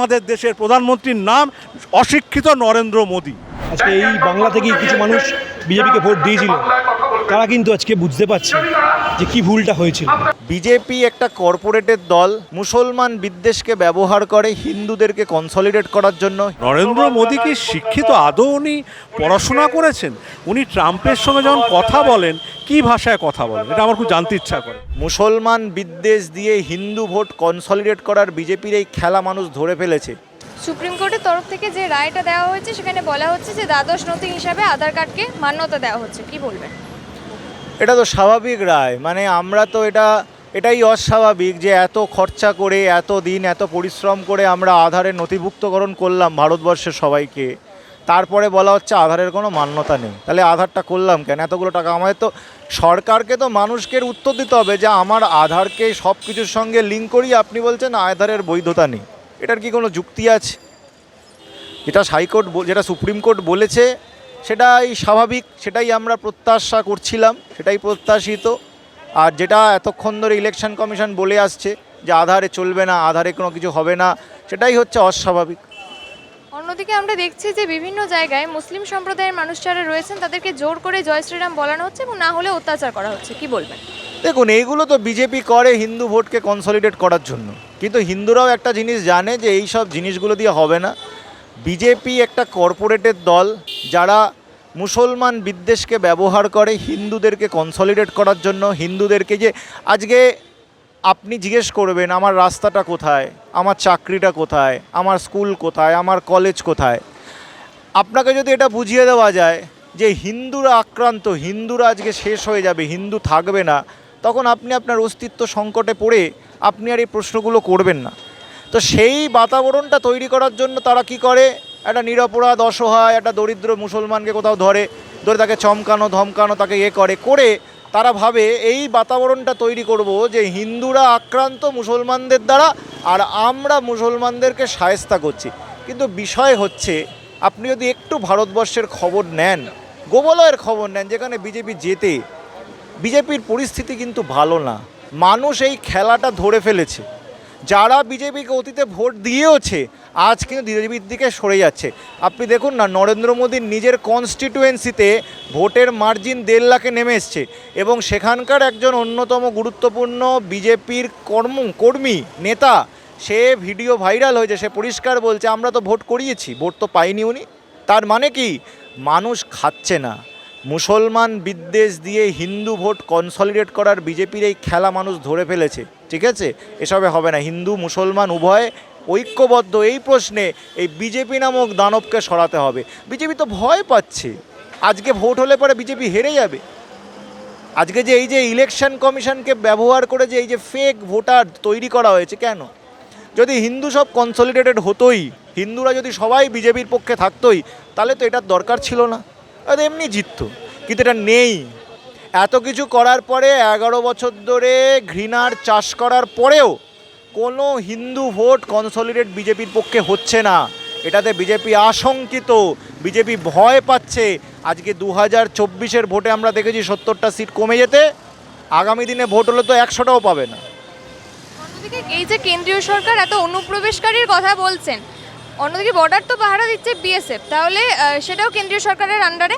আমাদের দেশের প্রধানমন্ত্রীর নাম অশিক্ষিত নরেন্দ্র মোদী। আজকে এই বাংলা থেকে কিছু মানুষ বিজেপিকে ভোট দিয়েছিল। তারা কিন্তু আজকে বুঝতে পারছে যে কি ভুলটা হয়েছিল। বিজেপি একটা কর্পোরেটের দল মুসলমান বিদ্বেষকে ব্যবহার করে হিন্দুদেরকে কনসলিডেট করার জন্য। নরেন্দ্র মোদী কি শিক্ষিত আদৌ উনি পড়াশোনা করেছেন? উনি ট্রাম্পের সঙ্গে যখন কথা বলেন কি ভাষায় কথা বলেন? এটা আমার খুব জানতে ইচ্ছা করে। মুসলমান বিদ্বেষ দিয়ে হিন্দু ভোট কনসলিডেট করার বিজেপির এই খেলা মানুষ ধরে ফেলেছে। সুপ্রিম কোর্টের তরফ থেকে যে রায়টা দেওয়া হয়েছে সেখানে বলা হচ্ছে যে দ্বাদশ নথি হিসাবে আধার কার্ডকে মান্যতা দেওয়া হচ্ছে। কি বলবেন? এটা তো স্বাভাবিক রায়। মানে আমরা তো এটা, এটাই অস্বাভাবিক যে এত খরচা করে, এত দিন, এত পরিশ্রম করে আমরা আধারের নথিভুক্তকরণ করলাম ভারতবর্ষের সবাইকে। তারপরে বলা হচ্ছে আধারের কোনো মান্যতা নেই। তাহলে আধারটা করলাম কেন? এতগুলো টাকা আমাদের তো, সরকারকে তো মানুষকে উত্তর দিতে হবে যে আমার আধারকে সব কিছুর সঙ্গে লিঙ্ক করি। আপনি বলছেন আধারের বৈধতা নেই। এটার কি কোনো যুক্তি আছে? যেটা হাইকোর্ট যেটা সুপ্রিম কোর্ট বলেছে সেটাই স্বাভাবিক সেটাই আমরা প্রত্যাশা করছিলাম সেটাই প্রত্যাশিত। আর যেটা এতক্ষণ ধরে ইলেকশন কমিশন বলে আসছে যে আধারে চলবে না আধারে কোনো কিছু হবে না সেটাই হচ্ছে অস্বাভাবিক। অন্যদিকে আমরা দেখছি যে বিভিন্ন জায়গায় মুসলিম সম্প্রদায়ের মানুষ যারা রয়েছেন তাদেরকে জোর করে জয় শ্রীরাম বলানো হচ্ছে এবং না হলে অত্যাচার করা হচ্ছে। কি বলবেন? দেখুন এইগুলো তো বিজেপি করে হিন্দু ভোটকে কনসলিডেট করার জন্য। কিন্তু হিন্দুরাও একটা জিনিস জানে যে এই সব জিনিসগুলো দিয়ে হবে না। বিজেপি একটা কর্পোরেটের দল যারা মুসলমান বিদ্বেষকে ব্যবহার করে, হিন্দুদেরকে কনসলিডেট করার জন্য, হিন্দুদেরকে যে আজকে আপনি জিজ্ঞেস করবেন, আমার রাস্তাটা কোথায়? আমার চাকরিটা কোথায়? আমার স্কুল কোথায়? আমার কলেজ কোথায়? আপনাকে যদি এটা বুঝিয়ে দেওয়া যায় যে হিন্দুরা আক্রান্ত, হিন্দুরা আজকে শেষ হয়ে যাবে, হিন্দু থাকবে না, তখন আপনি আপনার অস্তিত্ব সংকটে পড়ে আপনি আর এই প্রশ্নগুলো করবেন না। তো সেই বাতাবরণটা তৈরি করার জন্য তারা কি করে? একটা নিরপরাধ, অসহায়, একটা দরিদ্র মুসলমানকে কোথাও ধরে ধরে তাকে চমকানো, ধমকানো, তাকে ইয়ে করে করে তারা ভাবে এই বাতাবরণটা তৈরি করব যে হিন্দুরা আক্রান্ত মুসলমানদের দ্বারা আর আমরা মুসলমানদেরকে সায়স্তা করছি। কিন্তু বিষয় হচ্ছে, আপনি যদি একটু ভারতবর্ষের খবর নেন, গোবলয়ের খবর নেন, যেখানে বিজেপি জেতে, বিজেপির পরিস্থিতি কিন্তু ভালো না। মানুষ এই খেলাটা ধরে ফেলেছে। যারা বিজেপিকে অতীতে ভোট দিয়েওছে, আজ কিন্তু বিজেপির দিকে সরে যাচ্ছে। আপনি দেখুন না, নরেন্দ্র মোদীর নিজের কনস্টিটুয়েন্সিতে ভোটের মার্জিন দেড় লাখে নেমে এসছে এবং সেখানকার একজন অন্যতম গুরুত্বপূর্ণ বিজেপির কর্ম, কর্মী, নেতা, সে ভিডিও ভাইরাল হয়েছে, সে পরিষ্কার বলছে, আমরা তো ভোট করিয়েছি, ভোট তো পাইনি উনি। তার মানে কি? মানুষ খাচ্ছে না। মুসলমান বিদ্বেষ দিয়ে হিন্দু ভোট কনসলিডেট করার বিজেপির এই খেলা মানুষ ধরে ফেলেছে। ঠিক আছে? এসবে হবে না। হিন্দু, মুসলমান, উভয় ঐক্যবদ্ধ। এই প্রশ্নে এই বিজেপি নামক দানবকে সরাতে হবে। বিজেপি তো ভয় পাচ্ছে। আজকে ভোট হলে পরে বিজেপি হেরে যাবে। আজকে যে এই যে ইলেকশন কমিশনকে ব্যবহার করে যে এই যে ফেক ভোটার তৈরি করা হয়েছে, কেন? যদি হিন্দু সব কনসলিডেটেড হতোই, হিন্দুরা যদি সবাই বিজেপির পক্ষে থাকতোই, তাহলে তো এটার দরকার ছিল না। এমনি জিততো। কিন্তু এটা নেই। এত কিছু করার পরে এগারো বছর ধরে ঘৃণার চাষ করার পরেও কোনো হিন্দু ভোট কনসলিডেট বিজেপির পক্ষে হচ্ছে না। এটাতে বিজেপি আশঙ্কিত, বিজেপি ভয় পাচ্ছে। আজকে দু হাজার চব্বিশের ভোটে আমরা দেখেছি সত্তরটা সিট কমে যেতে, আগামী দিনে ভোট হলে তো একশোটাও পাবে না। এই যে কেন্দ্রীয় সরকার এত অনুপ্রবেশকারীর কথা বলছেন, অন্যদিকে বর্ডার তো পাহারা দিচ্ছে বিএসএফ তাহলে সেটাও কেন্দ্রীয় সরকারের আন্ডারে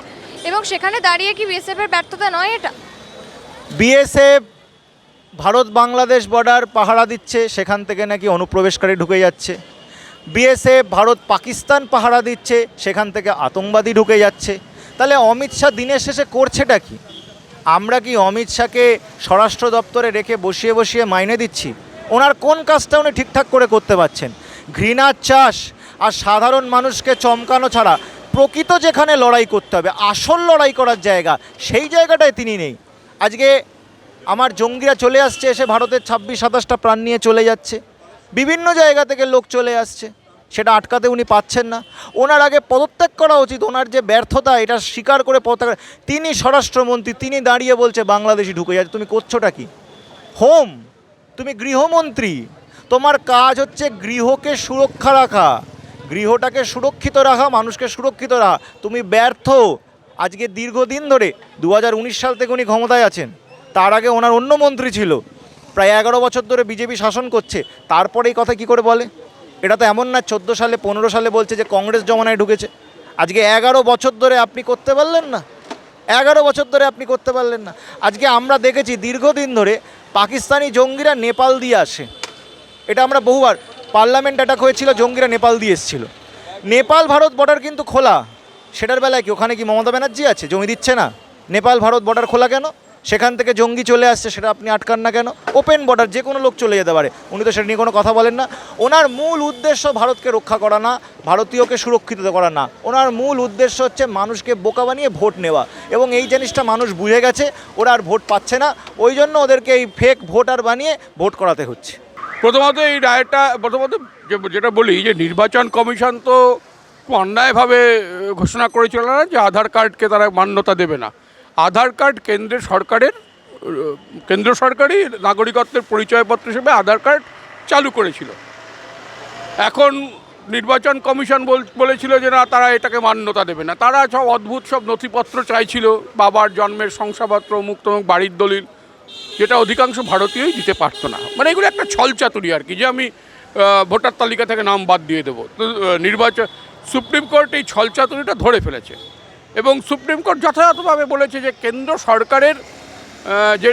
এবং সেখানে দাঁড়িয়ে কি বিএসএফ এর ব্যর্থতা নয় এটা? বিএসএফ ভারত বাংলাদেশ বর্ডার পাহারা দিচ্ছে, সেখান থেকে নাকি অনুপ্রবেশকারী ঢুকে যাচ্ছে। বিএসএফ ভারত পাকিস্তান পাহারা দিচ্ছে, সেখান থেকে আতঙ্কবাদী ঢুকে যাচ্ছে। তাহলে অমিত শাহ দিনের শেষে করছেটা কি? আমরা কি অমিত শাহকে স্বরাষ্ট্র দপ্তরে রেখে বসিয়ে বসিয়ে মাইনে দিচ্ছি? ওনার কোন কাজটা উনি ঠিকঠাক করে করতে পারছেন? ঘৃণার চাষ আর সাধারণ মানুষকে চমকানো ছাড়া প্রকৃত যেখানে লড়াই করতে হবে, আসল লড়াই করার জায়গা, সেই জায়গাটায় তিনি নেই। আজকে আমার জঙ্গিরা চলে আসছে, এসে ভারতের ছাব্বিশ, সাতাশটা প্রাণ নিয়ে চলে যাচ্ছে। বিভিন্ন জায়গা থেকে লোক চলে আসছে, সেটা আটকাতে উনি পাচ্ছেন না। ওনার আগে পদত্যাগ করা উচিত, ওনার যে ব্যর্থতা, এটা স্বীকার করে পদত্যাগ তিনি স্বরাষ্ট্রমন্ত্রী, তিনি দাঁড়িয়ে বলছে বাংলাদেশি ঢুকে যাচ্ছে। তুমি করছোটা কি? হোম, তুমি গৃহমন্ত্রী। তোমার কাজ হচ্ছে গৃহকে সুরক্ষা রাখা। গৃহটাকে সুরক্ষিত রাখা, মানুষকে সুরক্ষিত রাখা। তুমি ব্যর্থ। আজকে দীর্ঘদিন ধরে দু হাজার উনিশ সাল থেকে উনি ক্ষমতায় আছেন। তার আগে ওনার অন্য মন্ত্রী ছিল। প্রায় এগারো বছর ধরে বিজেপি শাসন করছে। তারপরে এই কথা কি করে বলে? এটা তো এমন না, চোদ্দ সালে, পনেরো সালে বলছে যে কংগ্রেস জমানায় ঢুকেছে। আজকে এগারো বছর ধরে আপনি করতে পারলেন না। এগারো বছর ধরে আপনি করতে পারলেন না। আজকে আমরা দেখেছি দীর্ঘদিন ধরে পাকিস্তানি জঙ্গিরা নেপাল দিয়ে আসে। এটা আমরা বহুবার পার্লামেন্ট অ্যাটাক হয়েছিল, জঙ্গিরা নেপাল দিয়ে এসেছিল। নেপাল ভারত বর্ডার কিন্তু খোলা। সেটার বেলায় কি ওখানে কি মমতা ব্যানার্জি আছে? জমি দিচ্ছে না? নেপাল ভারত বর্ডার খোলা কেন? সেখান থেকে জঙ্গি চলে আসছে, সেটা আপনি আটকান না কেন? ওপেন বর্ডার যে কোনো লোক চলে যেতে পারে। উনি তো সেটা নিয়ে কোনো কথা বলেন না। ওনার মূল উদ্দেশ্য ভারতকে রক্ষা করা না, ভারতীয়কে সুরক্ষিত করা না। ওনার মূল উদ্দেশ্য হচ্ছে মানুষকে বোকা বানিয়ে ভোট নেওয়া। এবং এই জিনিসটা মানুষ বুঝে গেছে, ওরা আর ভোট পাচ্ছে না। ওই জন্য ওদেরকে এই ফেক ভোটার বানিয়ে ভোট করাতে হচ্ছে। প্রথমত এই রায়টা, প্রথমত যেটা বলি যে নির্বাচন কমিশন তো অন্যায়ভাবে ঘোষণা করেছিল না যে আধার কার্ডকে তারা মান্যতা দেবে না। আধার কার্ড কেন্দ্রের সরকারের কেন্দ্র সরকারই নাগরিকত্বের পরিচয়পত্র হিসেবে আধার কার্ড চালু করেছিল। এখন নির্বাচন কমিশন বল- বলেছিল যে না, তারা এটাকে মান্যতা দেবে না। তারা সব অদ্ভুত সব নথিপত্র চাইছিল, বাবার জন্মের শংসাপত্র মুক্ত বাড়ির দলিল। যেটা অধিকাংশ ভারতীয়ই দিতে পারতো না। মানে এগুলো একটা ছলচাতুরি আর কি, যে আমি ভোটার তালিকা থেকে নাম বাদ দিয়ে দেবো। তো নির্বাচন, সুপ্রিম কোর্ট এই ছলচাতুরিটা ধরে ফেলেছে। এবং সুপ্রিম কোর্ট যথাযথভাবে বলেছে যে কেন্দ্র সরকারের যে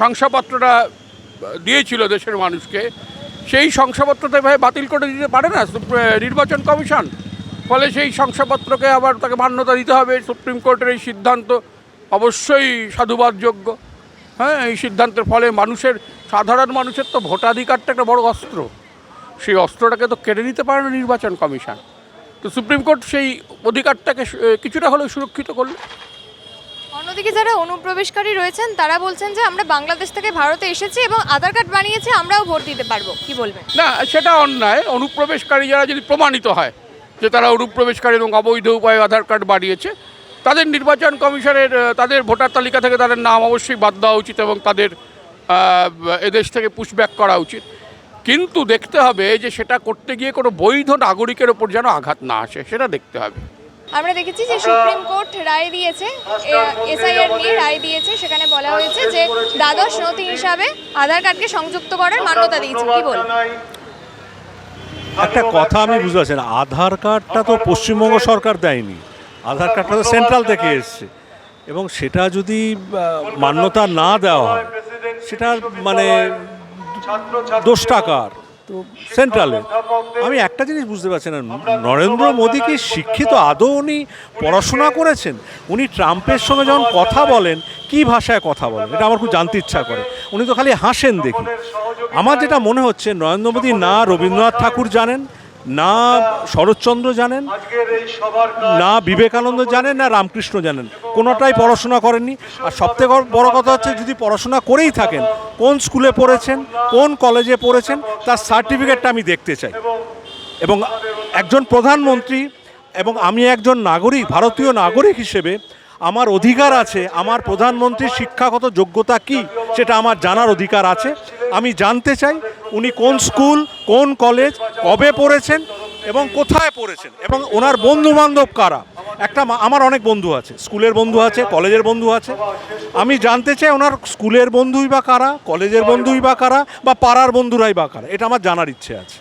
শংসাপত্রটা দিয়েছিল দেশের মানুষকে, সেই শংসাপত্রটা এভাবে বাতিল করে দিতে পারে না নির্বাচন কমিশন। ফলে সেই শংসাপত্রকে আবার তাকে মান্যতা দিতে হবে। সুপ্রিম কোর্টের এই সিদ্ধান্ত অবশ্যই সাধুবাদযোগ্য। হ্যাঁ এই সিদ্ধান্তের ফলে মানুষের সাধারণ মানুষের তো ভোটাধিকারটা একটা বড় অস্ত্র। সেই অস্ত্রটাকে তো কেড়ে নিতে পারে না নির্বাচন কমিশন। তো সুপ্রিম কোর্ট সেই অধিকারটাকে কিছুটা হলেও সুরক্ষিত করল। অন্যদিকে যারা অনুপ্রবেশকারী রয়েছেন তারা বলছেন যে আমরা বাংলাদেশ থেকে ভারতে এসেছি এবং আধার কার্ড বানিয়েছি আমরাও ভোট দিতে পারব। কি বলবেন? না সেটা অন্যায়। অনুপ্রবেশকারী যারা যদি প্রমাণিত হয় যে তারা অনুপ্রবেশকারী এবং অবৈধ উপায়ে আধার কার্ড বাড়িয়েছে তাদের নির্বাচন কমিশনের তাদের ভোটার তালিকা থেকে তাদের নাম অবশ্যই বাদ দেওয়া উচিত এবং তাদের এদেশ থেকে পুশব্যাক করা উচিত। কিন্তু দেখতে হবে যে সেটা করতে গিয়ে কোনো বৈধ নাগরিকের ওপর যেন আঘাত না আসে সেটা দেখতে হবে। আমরা দেখেছি যে সুপ্রিম কোর্ট রায় দিয়েছে এসআইআর নিয়ে রায় দিয়েছে সেখানে বলা হয়েছে যে দ্বাদশ নথি হিসাবে আধার কার্ডকে সংযুক্ত করার মান্যতা দিয়েছে। কি বলবেন একটা কথা আমি বুঝতে পারছি না। আধার কার্ডটা তো পশ্চিমবঙ্গ সরকার দেয়নি। আধার কার্ডটা তো সেন্ট্রাল থেকে এসছে। এবং সেটা যদি মান্যতা না দেওয়া হয় সেটা মানে দোষ টাকার। তো সেন্ট্রালে আমি একটা জিনিস বুঝতে পারছি না। নরেন্দ্র মোদী কি শিক্ষিত আদৌ উনি পড়াশোনা করেছেন? উনি ট্রাম্পের সঙ্গে যখন কথা বলেন কি ভাষায় কথা বলেন? এটা আমার খুব জানতে ইচ্ছা করে। উনি তো খালি হাসেন দেখি। আমার যেটা মনে হচ্ছে নরেন্দ্র মোদী না রবীন্দ্রনাথ ঠাকুর জানেন না শরৎচন্দ্র জানেন, না বিবেকানন্দ জানেন, না রামকৃষ্ণ জানেন। কোনোটাই পড়াশোনা করেননি। আর সবথেকে বড় কথা হচ্ছে, যদি পড়াশোনা করেই থাকেন, কোন স্কুলে পড়েছেন, কোন কলেজে পড়েছেন, তার সার্টিফিকেটটা আমি দেখতে চাই। এবং একজন প্রধানমন্ত্রী এবং আমি একজন নাগরিক, ভারতীয় নাগরিক হিসেবে আমার অধিকার আছে, আমার প্রধানমন্ত্রীর শিক্ষাগত যোগ্যতা কি সেটা আমার জানার অধিকার আছে। আমি জানতে চাই উনি কোন স্কুল, কোন কলেজ, কবে পড়েছেন এবং কোথায় পড়েছেন এবং ওনার বন্ধু বান্ধব কারা? একটা আমার অনেক বন্ধু আছে, স্কুলের বন্ধু আছে, কলেজের বন্ধু আছে। আমি জানতে চাই ওনার স্কুলের বন্ধুই বা কারা, কলেজের বন্ধুই বা কারা, বা পাড়ার বন্ধুরাই বা কারা, এটা আমার জানার ইচ্ছে আছে।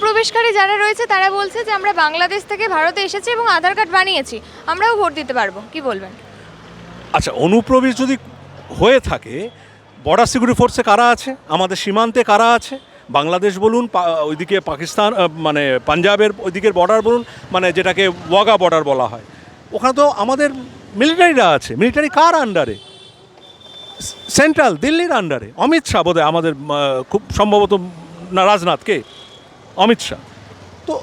অনুপ্রবেশকারী যারা রয়েছে, তারা বলছে যে আমরা বাংলাদেশ থেকে ভারতে এসেছি এবং আধার কার্ড বানিয়েছি। আমরাও ভোট দিতে পারব। কি বলবেন? আচ্ছা অনুপ্রবেশ যদি হয়ে থাকে বর্ডার সিকিউরিটি ফোর্সে কারা আছে? আমাদের সীমান্তে কারা আছে? বাংলাদেশ বলুন ওইদিকে পাকিস্তান মানে পাঞ্জাবের ওইদিকের বর্ডার বলুন মানে যেটাকে ওয়াগা বর্ডার বলা হয়। ওখানে তো আমাদের মিলিটারিরা আছে। মিলিটারি কার আন্ডারে সেন্ট্রাল দিল্লির আন্ডারে অমিত শাহ বোধহয় আমাদের খুব সম্ভবত না, রাজনাথ কে? অমিত শাহ। তো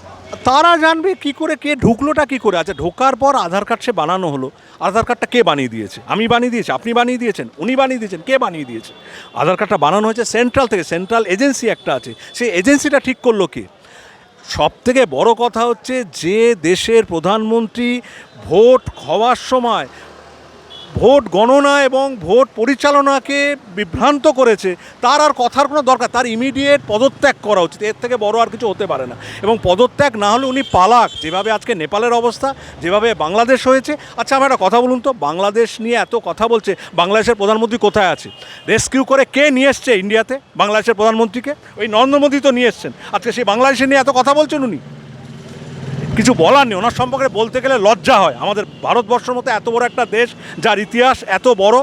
তারা জানবে কি করে কে ঢুকলোটা কি করে। আচ্ছা ঢোকার পর আধার কার্ড সে বানানো হলো। আধার কার্ডটা কে বানিয়ে দিয়েছে? আমি বানিয়ে দিয়েছি, আপনি বানিয়ে দিয়েছেন, উনি বানিয়ে দিয়েছেন, কে বানিয়ে দিয়েছে? আধার কার্ডটা বানানো হয়েছে সেন্ট্রাল থেকে, সেন্ট্রাল এজেন্সি একটা আছে। সেই এজেন্সিটা ঠিক করল কে? সব থেকে বড় কথা হচ্ছে যে দেশের প্রধানমন্ত্রী ভোট হওয়ার সময় ভোট গণনা এবং ভোট পরিচালনাকে বিভ্রান্ত করেছে, তার আর কথার কোনো দরকার, তার ইমিডিয়েট পদত্যাগ করা উচিত, এর থেকে বড় আর কিছু হতে পারে না। এবং পদত্যাগ না হলে উনি পালাক, যেভাবে আজকে নেপালের অবস্থা, যেভাবে বাংলাদেশ হয়েছে। আচ্ছা আমার একটা কথা বলুন তো, বাংলাদেশ নিয়ে এত কথা বলছে, বাংলাদেশের প্রধানমন্ত্রী কোথায় আছে? রেস্কিউ করে কে নিয়ে এসছে ইন্ডিয়াতে বাংলাদেশের প্রধানমন্ত্রীকে? ওই নরেন্দ্র মোদী তো নিয়ে এসছেন। আজকে সেই বাংলাদেশে নিয়ে এত কথা বলছেন উনি? কিছু বলার নেই। ওনার সম্পর্কে বলতে গেলে লজ্জা হয়। আমাদের ভারতবর্ষের মতো এত বড় একটা দেশ, যার ইতিহাস এত বড়,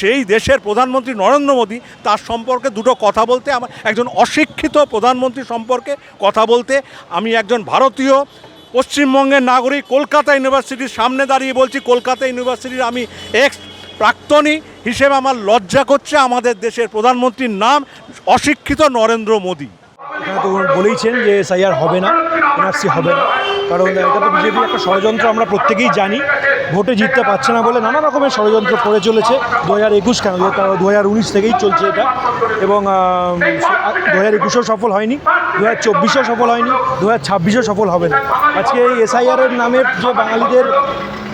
সেই দেশের প্রধানমন্ত্রী নরেন্দ্র মোদী তার সম্পর্কে দুটো কথা বলতে, আমার একজন অশিক্ষিত প্রধানমন্ত্রী সম্পর্কে কথা বলতে, আমি একজন ভারতীয়, পশ্চিমবঙ্গের নাগরিক, কলকাতা ইউনিভার্সিটির সামনে দাঁড়িয়ে বলছি, কলকাতা ইউনিভার্সিটির আমি এক্স প্রাক্তনী হিসেবে আমার লজ্জা করছে আমাদের দেশের প্রধানমন্ত্রীর নাম অশিক্ষিত নরেন্দ্র মোদী। বলেইছেন যে এসআইআর হবে না, এনআরসি হবে না। কারণ এটা তো বিজেপির একটা ষড়যন্ত্র আমরা প্রত্যেকেই জানি। ভোটে জিততে পারছে না বলে নানা রকমের ষড়যন্ত্র করে চলেছে। দু হাজার একুশ কেন? দু হাজার উনিশ থেকেই চলছে এটা। এবং দু হাজার একুশেও সফল হয়নি। দু হাজার চব্বিশেও সফল হয়নি। দু হাজার ছাব্বিশেও সফল হবে না। আজকে এই এসআইআরের নামে যে বাঙালিদের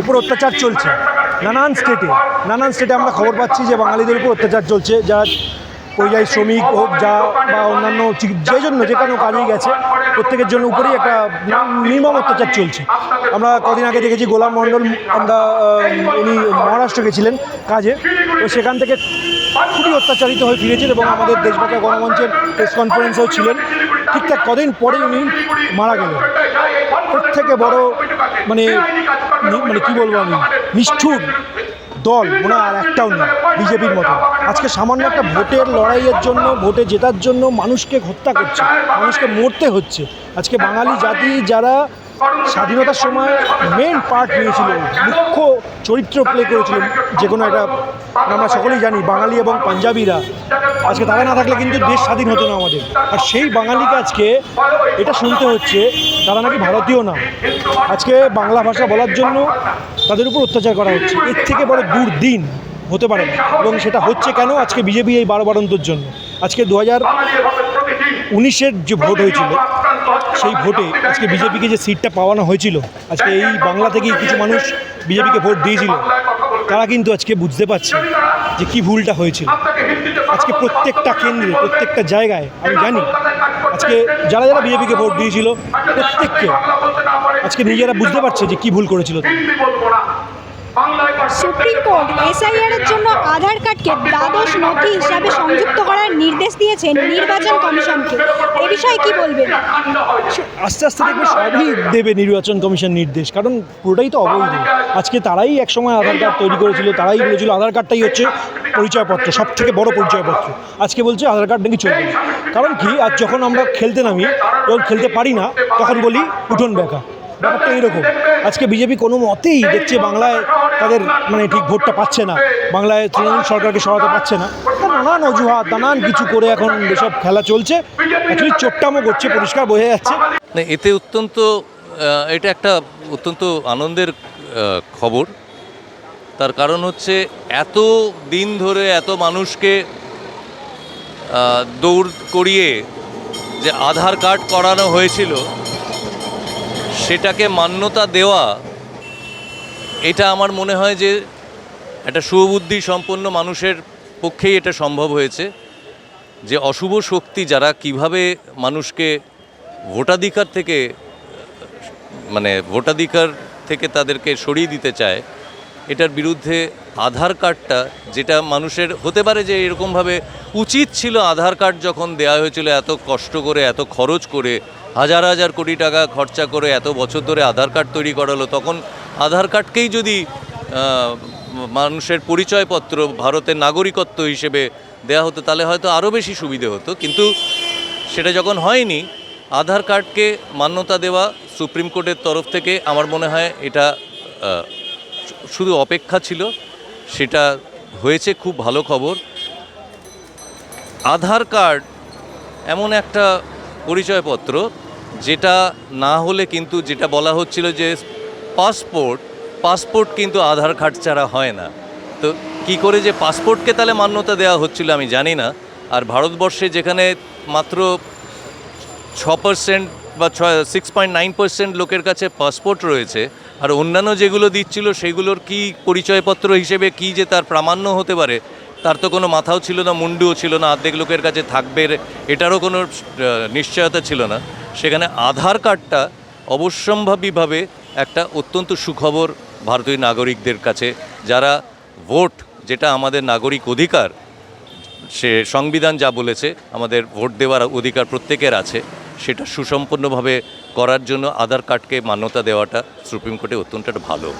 উপর অত্যাচার চলছে নানান স্টেটে নানান স্টেটে আমরা খবর পাচ্ছি যে বাঙালিদের উপর অত্যাচার চলছে। যা পরিযায়ী শ্রমিক হোক যা বা অন্যান্য যে জন্য যে কোনো কাজেই গেছে, প্রত্যেকের জন্য উপরেই একটা নির্মম অত্যাচার চলছে। আমরা কদিন আগে দেখেছি গোলাম মণ্ডল, আমরা উনি মহারাষ্ট্র গেছিলেন কাজে। তো সেখান থেকে খুবই অত্যাচারিত হয়ে ফিরেছেন এবং আমাদের দেশবাঁচা গণমঞ্চের প্রেস কনফারেন্সেও ছিলেন। ঠিকঠাক কদিন পরেই উনি মারা গেলেন। এর থেকে বড় মানে মানে কি বলব আমি? নিষ্ঠুর। দল মনে হয় আর একটাও নেই, বিজেপির মতো। আজকে সামান্য একটা ভোটের লড়াইয়ের জন্য, ভোটে জেতার জন্য মানুষকে হত্যা করছে, মানুষকে মরতে হচ্ছে। আজকে বাঙালি জাতি যারা স্বাধীনতার সময় মেন পার্ট নিয়েছিল, মুখ্য চরিত্র প্লে করেছিল যে কোনো একটা, আমরা সকলেই জানি, বাঙালি এবং পাঞ্জাবিরা। আজকে তারা না থাকলে কিন্তু দেশ স্বাধীন হতো না আমাদের। আর সেই বাঙালিকে আজকে এটা শুনতে হচ্ছে, তারা নাকি ভারতীয় না। আজকে বাংলা ভাষা বলার জন্য তাদের উপর অত্যাচার করা হচ্ছে। এর থেকে বড় দুর্দিন হতে পারে না। এবং সেটা হচ্ছে কেন আজকে বিজেপি এই বারো বারন্তর জন্য? আজকে দু হাজার উনিশের যে ভোট হয়েছিল সেই ভোটে আজকে বিজেপিকে যে সিটটা পাওয়ানো হয়েছিল, আজকে এই বাংলা থেকেই কিছু মানুষ বিজেপিকে ভোট দিয়েছিল, তারা কিন্তু আজকে বুঝতে পারছে যে কি ভুলটা হয়েছিল আজকে প্রত্যেকটা কেন্দ্রে, প্রত্যেকটা জায়গায়, আমি জানি, আজকে যারা যারা বিজেপিকে ভোট দিয়েছিল, প্রত্যেককে আজকে নিজেরা বুঝতে পারছে যে কি ভুল করেছিল। সুপ্রিম কোর্ট এসআইআর এর জন্য আধার কার্ডকে দ্বাদশ নথি হিসাবে সংযুক্ত করার নির্দেশ দিয়েছেন নির্বাচন কমিশনকে। এ বিষয়ে কি বলবেন? আস্তে আস্তে দেখবে সবই দেবে নির্বাচন কমিশন নির্দেশ, কারণ পুরোটাই তো অবৈধ। আজকে তারাই একসময় আধার কার্ড তৈরি করেছিল, তারাই বলেছিল আধার কার্ডটাই হচ্ছে পরিচয়পত্র সব থেকে বড় পরিচয়পত্র। আজকে বলছে আধার কার্ড নাকি চলবে কারণ কি, আজ যখন আমরা খেলতে নামি, যখন খেলতে পারি না, তখন বলি উঠোন বেকা ব্যাপারটা এইরকম। আজকে বিজেপি কোনো মতেই দেখছে বাংলায় তাদের মানে ঠিক ভোটটা পাচ্ছে না। বাংলায় তৃণমূল সরকারকে সহায়তা পাচ্ছে না। নানান অজুহাত, নানান কিছু করে এখন এসব খেলা চলছে। অ্যাকচুয়ালি চোট্টামো করছে, পরিষ্কার বোঝা যাচ্ছে। এতে অত্যন্ত এটা একটা অত্যন্ত আনন্দের খবর। তার কারণ হচ্ছে এত দিন ধরে এত মানুষকে দৌড় করিয়ে যে আধার কার্ড করানো হয়েছিল সেটাকে মান্যতা দেওয়া, এটা আমার মনে হয় যে একটা সুবুদ্ধি সম্পন্ন মানুষের পক্ষেই এটা সম্ভব হয়েছে, যে অশুভ শক্তি যারা কীভাবে মানুষকে ভোটাধিকার থেকে মানে ভোটাধিকার থেকে তাদেরকে সরিয়ে দিতে চায়, এটার বিরুদ্ধে আধার কার্ডটা, যেটা মানুষের হতে পারে যে এরকমভাবে উচিত ছিল আধার কার্ড যখন দেওয়া হয়েছিল এত কষ্ট করে, এত খরচ করে হাজার হাজার কোটি টাকা খরচা করে এত বছর ধরে আধার কার্ড তৈরি করালো, তখন আধার কার্ডকেই যদি মানুষের পরিচয়পত্র ভারতের নাগরিকত্ব হিসেবে দেওয়া হতো, তাহলে হয়তো আরও বেশি সুবিধে হতো। কিন্তু সেটা যখন হয়নি, আধার কার্ডকে মান্যতা দেওয়া সুপ্রিম কোর্টের তরফ থেকে আমার মনে হয় এটা শুধু অপেক্ষা ছিল, সেটা হয়েছে খুব ভালো খবর। আধার কার্ড এমন একটা পরিচয়পত্র যেটা না হলে কিন্তু যেটা বলা হচ্ছিল যে পাসপোর্ট পাসপোর্ট কিন্তু আধার কার্ড ছাড়া হয় না। তো কি করে যে পাসপোর্টকে তাহলে মান্যতা দেওয়া হচ্ছিল আমি জানি না। আর ভারতবর্ষে যেখানে মাত্র ছ পার্সেন্ট বা ছয় সিক্স পয়েন্ট নাইন পার্সেন্ট লোকের কাছে পাসপোর্ট রয়েছে, আর অন্যান্য যেগুলো দিচ্ছিল সেগুলোর কি পরিচয়পত্র হিসেবে কি যে তার প্রামাণ্য হতে পারে তার তো কোনো মাথাও ছিল না, মুন্ডুও ছিল না আর্ধেক লোকের কাছে থাকবে, এটারও কোনো নিশ্চয়তা ছিল না। সেখানে আধার কার্ডটা অবশ্যম্ভাবীভাবে একটা অত্যন্ত সুখবর ভারতীয় নাগরিকদের কাছে, যারা ভোট, যেটা আমাদের নাগরিক অধিকার, সে সংবিধান যা বলেছে, আমাদের ভোট দেওয়ার অধিকার প্রত্যেকের আছে, সেটা সুসম্পন্নভাবে করার জন্য আধার কার্ডকে মান্যতা দেওয়াটা সুপ্রিম কোর্টে অত্যন্ত ভালো।